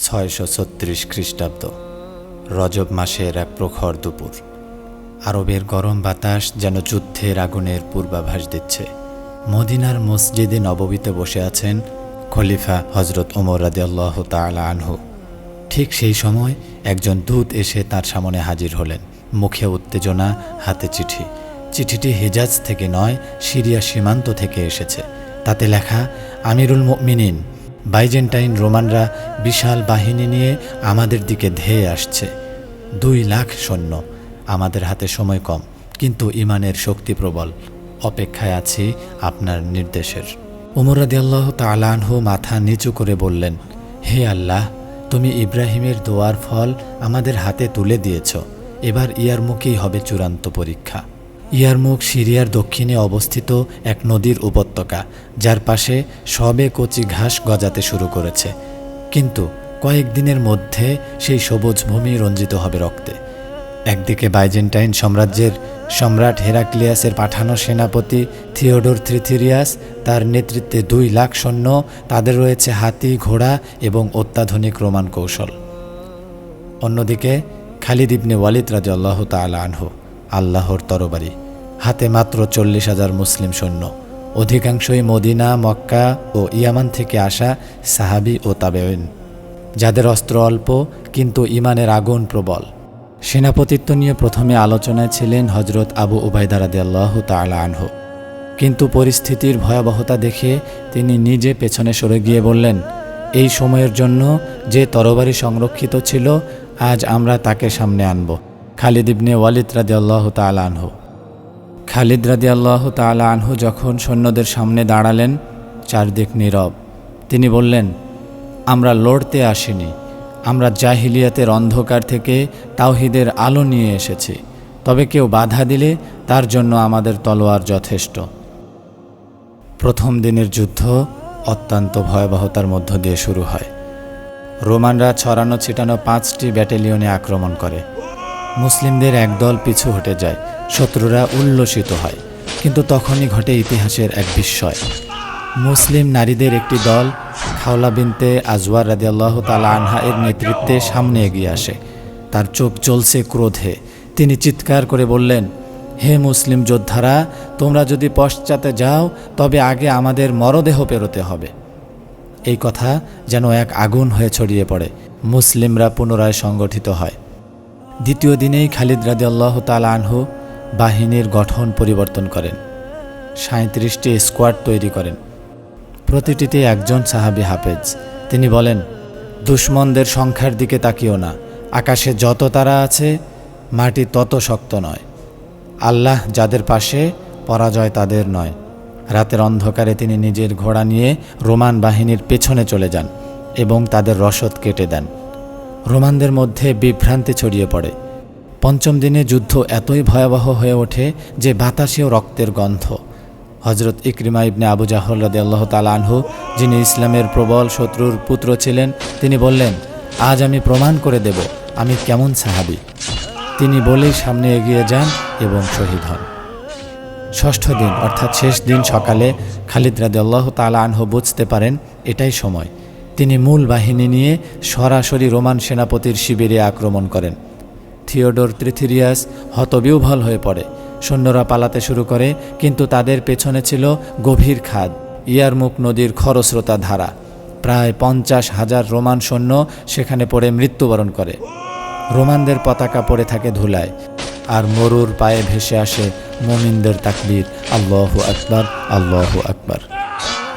ছয়শো ছত্রিশ খ্রিস্টাব্দ, রজব মাসের এক প্রখর দুপুর। আরবের গরম বাতাস যেন যুদ্ধের আগুনের পূর্বাভাস দিচ্ছে। মদিনার মসজিদে নববীতে বসে আছেন খলিফা হজরত ওমর রাদিয়াল্লাহ তাআলা আনহু। ঠিক সেই সময় একজন দূত এসে তার সামনে হাজির হলেন। মুখে উত্তেজনা, হাতে চিঠি। চিঠিটি হেজাজ থেকে নয়, সিরিয়া সীমান্ত থেকে এসেছে। তাতে লেখা, আমিরুল মুমিনিন বাইজেন্টাইন রোমানরা বিশাল বাহিনী নিয়ে আমাদের দিকে ধেয়ে আসছে। দুই লাখ সৈন্য, আমাদের হাতে সময় কম, কিন্তু ইমানের শক্তি প্রবল। অপেক্ষায় আছি আপনার নির্দেশের। উমর রাদিয়াল্লাহু তালানহু মাথা নিচু করে বললেন, হে আল্লাহ, তুমি ইব্রাহিমের দোয়ার ফল আমাদের হাতে তুলে দিয়েছ। এবার ইয়ার মুখেই হবে চূড়ান্ত পরীক্ষা। ইয়ারমুখ সিরিয়ার দক্ষিণে অবস্থিত এক নদীর উপত্যকা, যার পাশে সবে কচি ঘাস গজাতে শুরু করেছে। কিন্তু কয়েকদিনের মধ্যে সেই সবুজ ভূমি রঞ্জিত হবে রক্তে। একদিকে বাইজেন্টাইন সাম্রাজ্যের সম্রাট হেরাক্লিয়াসের পাঠানো সেনাপতি থিওডোর থ্রিথিরিয়াস, তার নেতৃত্বে দুই লাখ সৈন্য, তাদের রয়েছে হাতি, ঘোড়া এবং অত্যাধুনিক রোমান কৌশল। অন্যদিকে খালিদ ইবনে ওয়ালিদ রাজু আল্লাহ তালা আনহু, আল্লাহর তরবারি। হাতে মাত্র চল্লিশ হাজার মুসলিম সৈন্য। অধিকাংশই মদিনা, মক্কা ও ইয়ামান থেকে আসা সাহাবি ও তাবেইন যাদের অস্ত্র অল্প কিন্তু ইমানের আগুন প্রবল। সেনাপতিত্ব নিয়ে প্রথমে আলোচনায় ছিলেন হজরত আবু উবাইদা রাদি আল্লাহ তালা আনহু। কিন্তু পরিস্থিতির ভয়াবহতা দেখে তিনি নিজে পেছনে সরে গিয়ে বললেন, এই সময়ের জন্য যে তরবারি সংরক্ষিত ছিল, আজ আমরা তাকে সামনে আনব। খালিদ ইবনে ওয়ালিদ রাদি আল্লাহ তালা আনহু। খালিদ রাদি আল্লাহ তালা আনহু যখন সৈন্যদের সামনে দাঁড়ালেন, চারদিক নীরব। তিনি বললেন, আমরা লড়তে আসিনি। আমরা জাহিলিয়াতের অন্ধকার থেকে তাওহিদের আলো নিয়ে এসেছি। তবে কেউ বাধা দিলে তার জন্য আমাদের তলোয়ার যথেষ্ট। প্রথম দিনের যুদ্ধ অত্যন্ত ভয়াবহতার মধ্য দিয়ে শুরু হয়। রোমানরা ছড়ানো ছিটানো পাঁচটি ব্যাটালিয়নে আক্রমণ করে। মুসলিমদের একদল পিছু হটে যায়, শত্রুরা উল্লসিত হয়। কিন্তু তখনই ঘটে ইতিহাসের এক বিস্ময়। মুসলিম নারীদের একটি দল, খাওলা বিনতে আজওয়ার রাদিয়াল্লাহ তালা আনহা এর নেতৃত্বে সামনে এগিয়ে আসে। তার চোখ জ্বলছে ক্রোধে। তিনি চিৎকার করে বললেন, হে মুসলিম যোদ্ধারা, তোমরা যদি পশ্চাতে যাও, তবে আগে আমাদের মরদেহ পেরোতে হবে। এই কথা যেন এক আগুন হয়ে ছড়িয়ে পড়ে। মুসলিমরা পুনরায় সংগঠিত হয়। দ্বিতীয় দিনেই খালিদ রাদি আল্লাহ তালা আনহু বাহিনীর গঠন পরিবর্তন করেন। সাঁত্রিশটি স্কোয়াড তৈরি করেন। প্রতিটিতে একজন সাহাবি হাফেজ। তিনি বলেন, দুশ্মনদের সংখ্যার দিকে তাকিও না। আকাশে যত তারা আছে, মাটি তত শক্ত নয়। আল্লাহ যাদের পাশে, পরাজয় তাদের নয়। রাতের অন্ধকারে তিনি নিজের ঘোড়া নিয়ে রোমান বাহিনীর পেছনে চলে যান এবং তাদের রসদ কেটে দেন। রোমানদের মধ্যে বিভ্রান্তি ছড়িয়ে পড়ে। পঞ্চম দিনে যুদ্ধ এতই ভয়াবহ হয়ে ওঠে যে বাতাসেও রক্তের গন্ধ। হজরত ইকরিমা ইবনে আবু জাহর রদি আল্লাহ আনহু, যিনি ইসলামের প্রবল শত্রুর পুত্র ছিলেন, তিনি বললেন, আজ আমি প্রমাণ করে দেব, আমি কেমন সাহাবি? তিনি বলেই সামনে এগিয়ে যান এবং শহীদ হন। ষষ্ঠ দিন, অর্থাৎ শেষ দিন সকালে খালিদ রাদি আল্লাহ তালা আনহু বুঝতে পারেন, এটাই সময়। তিনি মূল বাহিনী নিয়ে সরাসরি রোমান সেনাপতির শিবিরে আক্রমণ করেন। থিওডোর ত্রিথিরিয়াস হতবিহ্বল হয়ে পড়ে। সৈন্যরা পালাতে শুরু করে, কিন্তু তাদের পেছনে ছিল গভীর খাদ, ইয়ারমুখ নদীর খরস্রোতা ধারা। প্রায় পঞ্চাশ হাজার রোমান সৈন্য সেখানে পড়ে মৃত্যুবরণ করে। রোমানদের পতাকা পড়ে থাকে ধুলায়, আর মরুর পায়ে ভেসে আসে মোমিনদের তাকবীর, আল্লাহ আকবর আল্লাহ আকবর।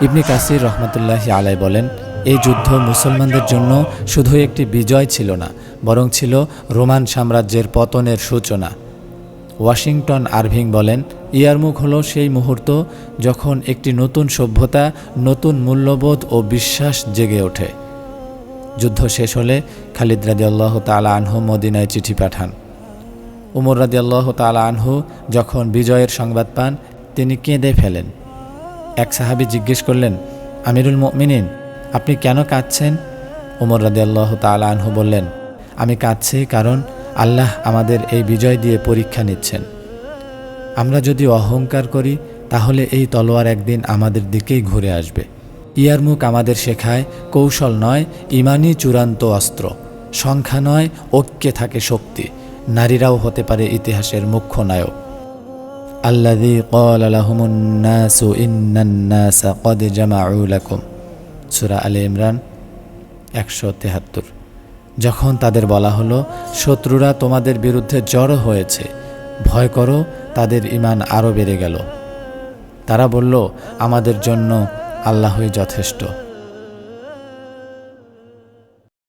ইবনি কাসির রহমতুল্লাহ আলাই বলেন এই যুদ্ধ মুসলমানদের জন্য শুধু একটি বিজয় ছিল না, বরং ছিল রোমান সাম্রাজ্যের পতনের সূচনা। ওয়াশিংটন আরভিং বলেন, ইয়ারমুখ হলো সেই মুহূর্ত যখন একটি নতুন সভ্যতা, নতুন মূল্যবোধ ও বিশ্বাস জেগে ওঠে। যুদ্ধ শেষ হলে খালিদ রাজি আল্লাহ তালা আনহু মদিনায় চিঠি পাঠান। উমর রাজি আল্লাহ তালা আনহু যখন বিজয়ের সংবাদ পান, তিনি কেঁদে ফেলেন। এক সাহাবি জিজ্ঞেস করলেন, আমিরুল মিনিন আপনি কেন কাঁদছেন? ওমর রাজিয়াল্লাহ তাল আনহু বললেন, আমি কাঁদছি কারণ আল্লাহ আমাদের এই বিজয় দিয়ে পরীক্ষা নিচ্ছেন। আমরা যদি অহংকার করি, তাহলে এই তলোয়ার একদিন আমাদের দিকেই ঘুরে আসবে। ইয়ারমুক আমাদের শেখায়, কৌশল নয়, ইমানই চূড়ান্ত অস্ত্র। সংখ্যা নয়, ঐক্যে থাকে শক্তি। নারীরাও হতে পারে ইতিহাসের মুখ্য নায়ক। আল্লাহ কল আলহমুন্নাসু জামা সূরা আলে ইমরান একশো তেহাত্তর। যখন তাদের বলা হলো, শত্রুরা তোমাদের বিরুদ্ধে জড়ো হয়েছে, ভয় করো, তাদের ইমান আরও বেড়ে গেল। তারা বলল, আমাদের জন্য আল্লাহই যথেষ্ট।